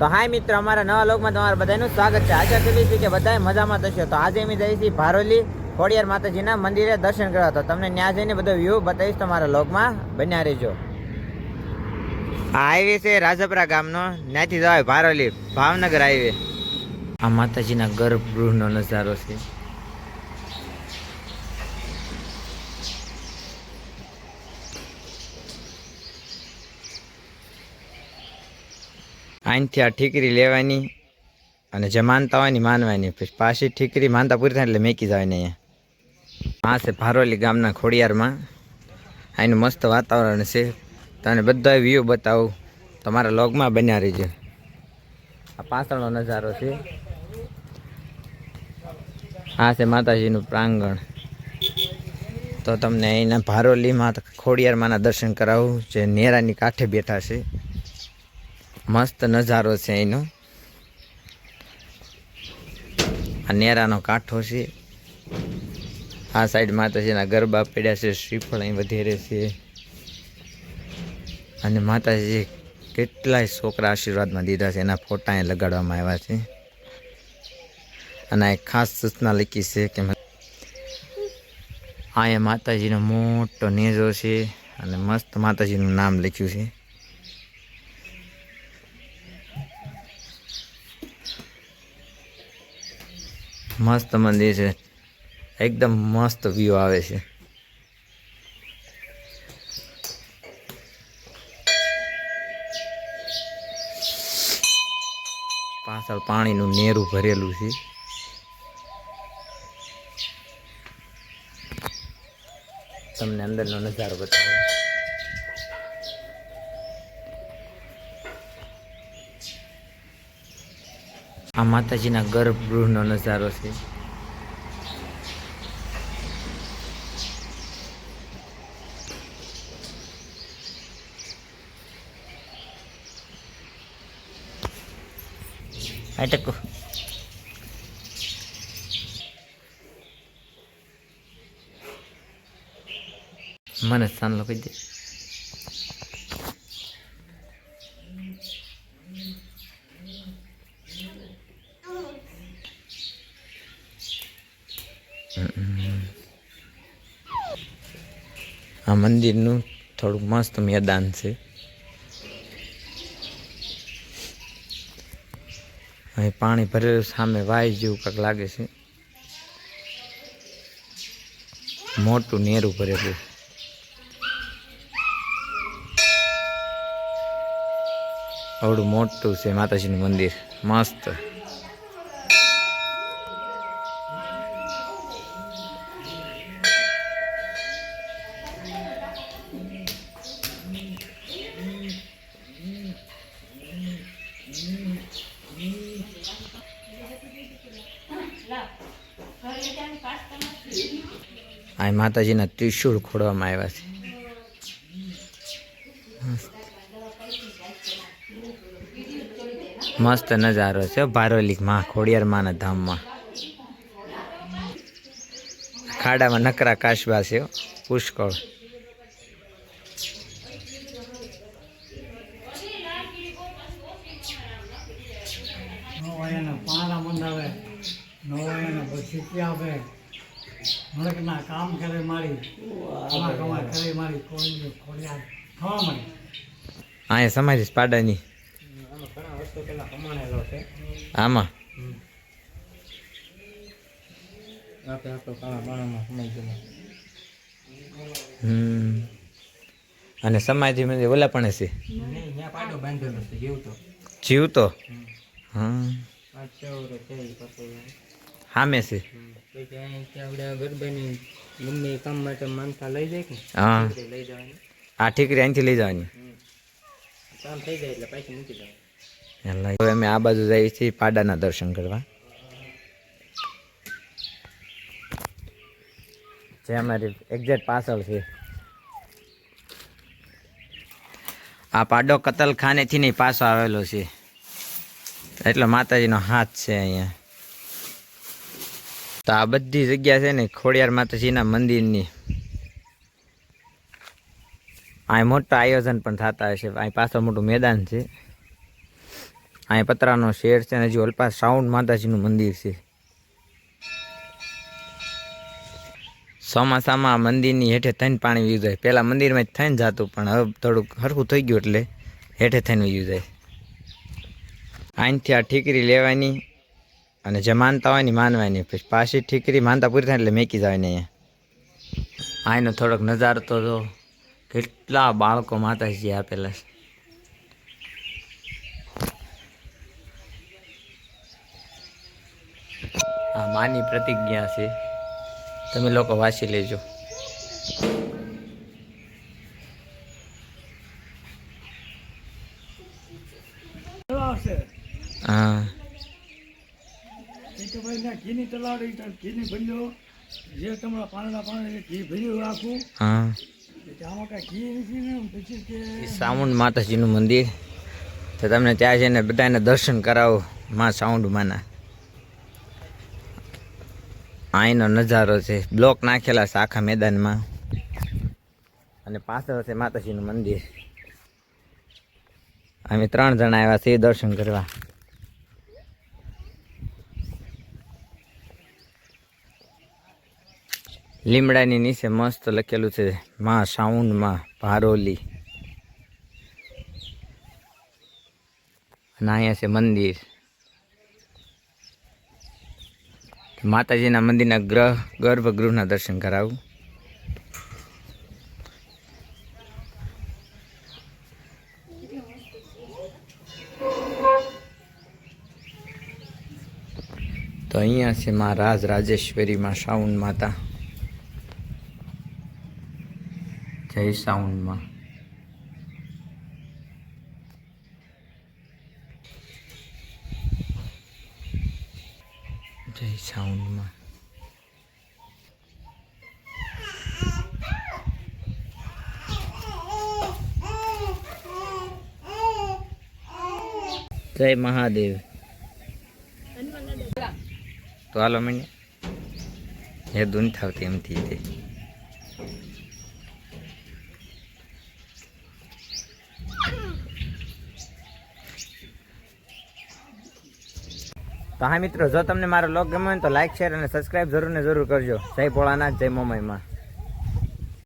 તો હાય મિત્ર, અમારા નવા લોકમાં તમારા બધાનું સ્વાગત છે. આશા કરીએ છે કે બધાય મજામાં થશે તો આજે અમે જઈએ છીએ ભારોલી ખોડિયાર માતાજીના મંદિરે દર્શન કરવા. તો તમને ત્યાં જઈને બધો વ્યૂ બતાવીશ તમારા લોકમાં. બન્યા રહેજો. હાઈવે છે રાજપરા ગામનો. ત્યાંથી જવાય ભારોલી, ભાવનગર હાઈવે આ માતાજીના ગર્ભગૃહનો નજારો છે. અહીંથી આ ઠીકરી લેવાની અને જે માનતા હોય ને માનવાની. પછી પાછી ઠીકરી માનતા પૂરી થાય એટલે મેકી જવાની અહીંયા. આ છે ભારોલી ગામના ખોડિયારમાં. અહીંનું મસ્ત વાતાવરણ છે. તને બધા વ્યૂ બતાવું. તમારા લોગમાં બન્યા રહીજો. આ પાછળનો નજારો છે. આ છે માતાજીનું પ્રાંગણ. તો તમને અહીંના ભારોલીમાં ખોડિયારમાંના દર્શન કરાવું. જે નેરાની કાંઠે બેઠા છે. મસ્ત નજારો છે અહીંનો આ નેરાનો કાંઠો છે. આ સાઈડ માતાજીના ગરબા પડ્યા છે, શ્રીફળ અહીં વધેરે છે. અને માતાજી કેટલાય છોકરા આશીર્વાદમાં દીધા છે, એના ફોટા અહીં લગાડવામાં આવ્યા છે. અને આ ખાસ સૂચના લખી છે કે અહીંયા માતાજીનો મોટો નેજો છે અને મસ્ત માતાજીનું નામ લખ્યું છે. મસ્ત મંદિર છે. એકદમ મસ્ત વ્યૂ આવે છે. પાછળ પાણીનું નેરું ભરેલું છે. તમને અંદરનો નજારો બતાવો. આ માતાજીના ગર્ભગૃહનો નજારો છે. અટકો મને સાનલો આ મંદિરનું થોડુંક મસ્ત મેદાન છે. અહીં પાણી ભરેલું સામે વાય જેવું કાંક લાગે છે. મોટું નેરું ભરેલું આવડું મોટું છે માતાજીનું મંદિર. મસ્ત. આ માતાજીના ત્રિશુળ ખોડવામાં આવ્યા છે. મસ્ત. નજારો છે ભારોલી માં, ખોડિયાર માના ધામમાં. ખાડામાં નકરા કાશબા છે પુષ્કળ. નવાયાના બસીતી આપે મણકના કામ કરે મારી કમા કમા કરે મારી કોઈ ખોડિયા ખાવા મળે અહીંયા સમાધિ છે પાડાની. આમાં અને સમાધિ મંદિર ઓલા પણ છે જીવતો. હા. સામે છે. ગમે કામ લઈ જાય હા. આ ઠીકરી અહીંથી લઈ જવાની. અમે આ બાજુ જઈએ છીએ પાડાના દર્શન કરવા. જે અમારી એક્ઝેક્ટ પાછળ છે. આ પાડો કતલખાનેથી નહીં પાછો આવેલો છે. એટલે માતાજીનો હાથ છે અહીંયા. તો આ બધી જગ્યા છે ને ખોડિયાર માતાજીના મંદિરની. અહીં મોટા આયોજન પણ થતા હશે. અહીં પાછળ મોટું મેદાન છે. અહીં પતરાનો શેર છે અને હજી ઓલપા સાઉન્ડ માતાજીનું મંદિર છે. ચોમાસામાં મંદિરની હેઠે થઈને પાણી વીયું જાય. પહેલાં મંદિરમાં જ થઈને જતું, પણ હવે થોડુંક હરખું થઈ ગયું એટલે હેઠે થઈને વીયું જાય. અહીંથી આ ઠીકરી લેવાની. અને જે માનતા હોય ને માનવાની. પછી પાછી ઠીકરી માનતા પૂરી થાય એટલે મેકી જાય ને અહીંયા. અહીંનો થોડોક નજારો તો જો કેટલા બાળકો માતાજી આપેલા છે. આ માની પ્રતિજ્ઞા છે. તમે લોકો વાંચી લેજો. હા. એ તો ભાઈ ના ઘીની તલાડી ઘીની ભર્યો જે તમારા પાંદડા પાંદડા ઘી ભર્યું રાખું. હા. સાઉન્ડ માતાજીનું મંદિર. તો તમને ત્યાં જઈને બધાને દર્શન કરાવો માં સાઉન્ડ માના. અહીંનો નજારો છે. બ્લોક નાખેલા છે આખા મેદાનમાં. અને પાછળ છે માતાજીનું મંદિર. અમે ત્રણ જણા આવ્યા છે દર્શન કરવા. લીમડાની નીચે મસ્ત લખેલું છે, માં સાઉન્ડમાં ભારોલી. અને અહીંયા છે મંદિર. માતાજીના મંદિરના ગ્રહ, ગર્ભગૃહના દર્શન કરાવું. તો અહીંયા છે મા રાજ રાજેશ્વરી માં સાઉન્ડ માતા. જય સાઉન્ડમાં. જય સાઉન્ડમાં. જય મહાદેવ. તો હાલો મને. હે દુન થાવતી એમથી તે તો હા મિત્રો, જો તમને મારો લોગ હોય તો લાઈક શેર અને સબસ્ક્રાઇબ જરૂર ને જરૂર કરજો. જય ભોળાનાથ, જય મોમાઈમાં.